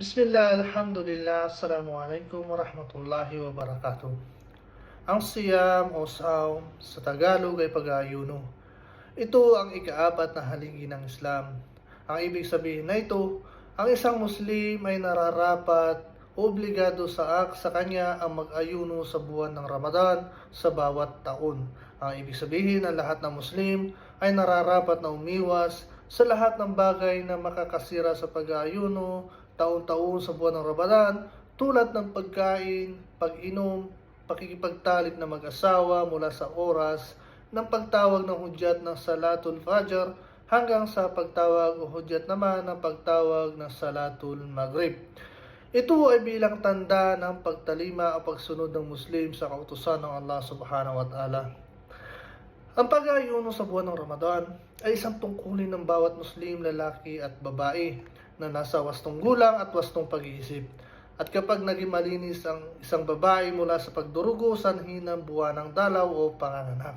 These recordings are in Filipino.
Bismillah, Alhamdulillah, Assalamualaikum warahmatullahi wabarakatuh. Ang siyam o saum sa Tagalog ay pag-aayuno. Ito ang ikaapat na haligi ng Islam. Ang ibig sabihin na ito, ang isang Muslim ay nararapat obligado sa ak sa kanya ang mag-ayuno sa buwan ng Ramadan sa bawat taon. Ang ibig sabihin ng lahat ng Muslim ay nararapat na umiwas sa lahat ng bagay na makakasira sa pag-aayuno taon-taon sa buwan ng Ramadan tulad ng pagkain, pag-inom, pakikipagtalik na mag-asawa mula sa oras ng pagtawag ng hudyat ng Salatul Fajr hanggang sa pagtawag o hudyat naman ng pagtawag ng Salatul Maghrib. Ito ay bilang tanda ng pagtalima o pagsunod ng Muslim sa kautusan ng Allah subhanahu wa ta'ala. Ang pag-aayuno sa buwan ng Ramadan ay isang tungkulin ng bawat Muslim, lalaki at babae na nasa wastong gulang at wastong pag-iisip. At kapag naging malinis ang isang babae mula sa pagdurugo, sanhin ng buwan ng dalaw o panganganak.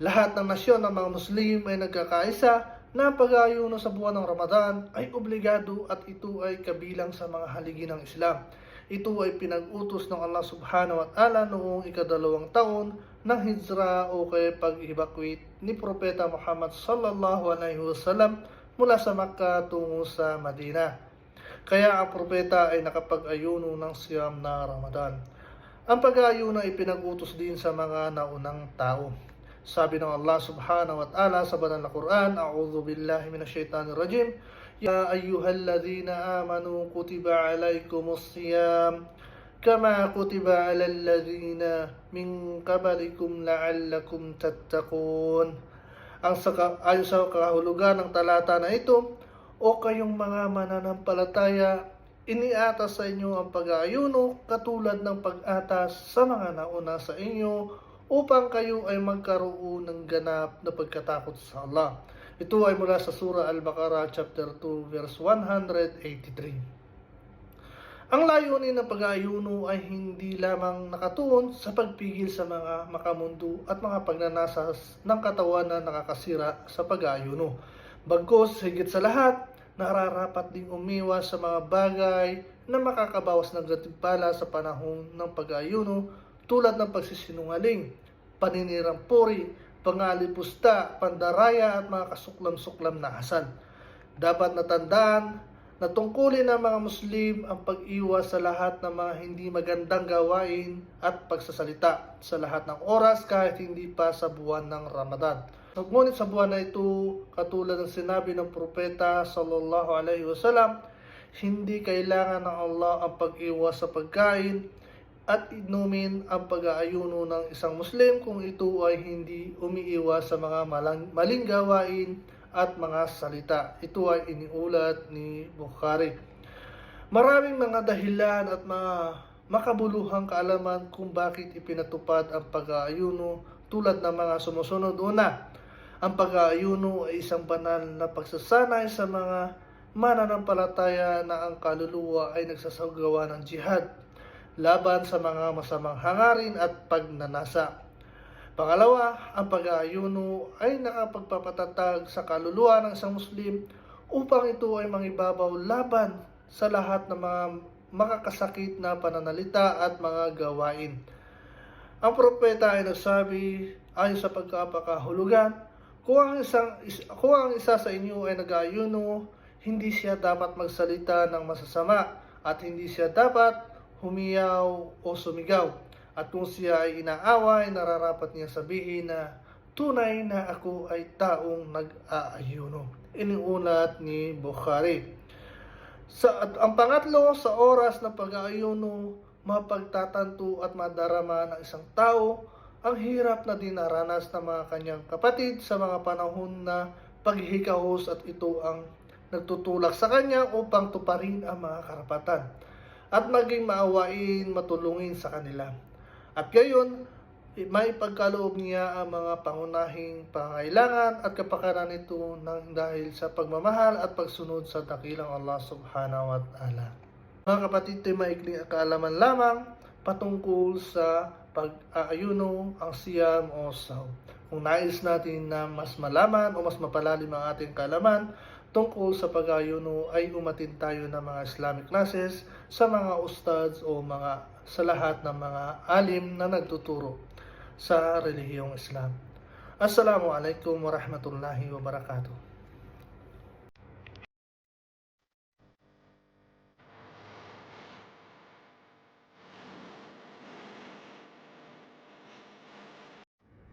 Lahat ng nasyon ng mga Muslim ay nagkakaisa na ang pag-aayuno sa buwan ng Ramadan ay obligado at ito ay kabilang sa mga haligi ng Islam. Ito ay pinag-utos ng Allah subhanahu wa ta'ala noong ikadalawang taon ng hijra o kaya pag-evacuate ni Propeta Muhammad sallallahu alaihi wasallam mula sa Makkah tungo sa Madina. Kaya ang propeta ay nakapag-ayuno ng siyam na Ramadan. Ang pag-aayuno ay pinag-utos din sa mga naunang tao. Sabi ng Allah subhanahu wa ta'ala sa banal na Quran, A'udhu billahi minash shaitanir rajim, Ya ayyuhalladhina amanu kutiba alaykumus siyam kama kutiba alal ladhina min qablikum la'allakum tattaqun. Ang sa, ayon sa kahulugan ng talata na ito, o kayong mga mananampalataya, iniatas sa inyo ang pag-aayuno katulad ng pag-atas sa mga nauna sa inyo upang kayo ay magkaroon ng ganap na pagkatakot sa Allah. Ito ay mula sa Surah Al-Baqarah chapter 2 verse 183. Ang layunin ng pag-aayuno ay hindi lamang nakatuon sa pagpigil sa mga makamundo at mga pagnanasas ng katawan na nakakasira sa pag-aayuno. Bagkos, higit sa lahat, nararapat ding umiwas sa mga bagay na makakabawas ng gatimpala sa panahon ng pag-aayuno tulad ng pagsisinungaling, paninirang puri, pangalipusta, pandaraya at mga kasuklam-suklam na hasad. Dapat natandaan na tungkulin ng mga Muslim ang pag-iwas sa lahat ng mga hindi magandang gawain at pagsasalita sa lahat ng oras kahit hindi pa sa buwan ng Ramadan. Ngunit sa buwan na ito, katulad ng sinabi ng propeta sallallahu alaihi wasallam, hindi kailangan ng Allah ang pag-iwas sa pagkain at inumin ang pag-aayuno ng isang Muslim kung ito ay hindi umiiwas sa mga maling gawain at mga salita. Ito ay iniulat ni Bukhari. Maraming mga dahilan at mga makabuluhang kaalaman kung bakit ipinatupad ang pag-aayuno tulad ng mga sumusunod. Una, ang pag-aayuno ay isang banal na pagsasanay sa mga mananampalataya na ang kaluluwa ay nagsasagawa ng jihad laban sa mga masamang hangarin at pagnanasa. Pangalawa, ang pag-aayuno ay nakapagpapatatag sa kaluluwa ng isang Muslim upang ito ay mangibabaw laban sa lahat ng mga makakasakit na pananalita at mga gawain. Ang propeta ay nagsabi ayon sa pagkapakahulugan, kung ang, isang, is, kung ang isa sa inyo ay nag-aayuno, hindi siya dapat magsalita ng masasama at hindi siya dapat humiyaw o sumigaw. At kung siya ay inaaway, nararapat niya sabihin na tunay na ako ay taong nag-aayuno. Iniulat ni Bukhari. Sa, at ang pangatlo, sa oras ng pag-aayuno, mapagtatanto at madarama ng isang tao ang hirap na dinaranas ng mga kanyang kapatid sa mga panahon na paghihikahos at ito ang nagtutulak sa kanya upang tuparin ang mga karapatan at maging maawain, matulungin sa kanila. At gayon, may pagkaloob niya ang mga pangunahing pangailangan at kapakanan nito ng dahil sa pagmamahal at pagsunod sa dakilang Allah subhanahu wa ta'ala. Mga kapatid, ito'y maikling kaalaman lamang patungkol sa pag-aayuno, ang siyam o saw. Kung nais natin na mas malaman o mas mapalalim ang ating kaalaman tungkol sa pag-ayuno ay umatin tayo ng mga Islamic classes sa mga ustads o mga sa lahat ng mga alim na nagtuturo sa relihiyong Islam. Assalamualaikum warahmatullahi wabarakatuh.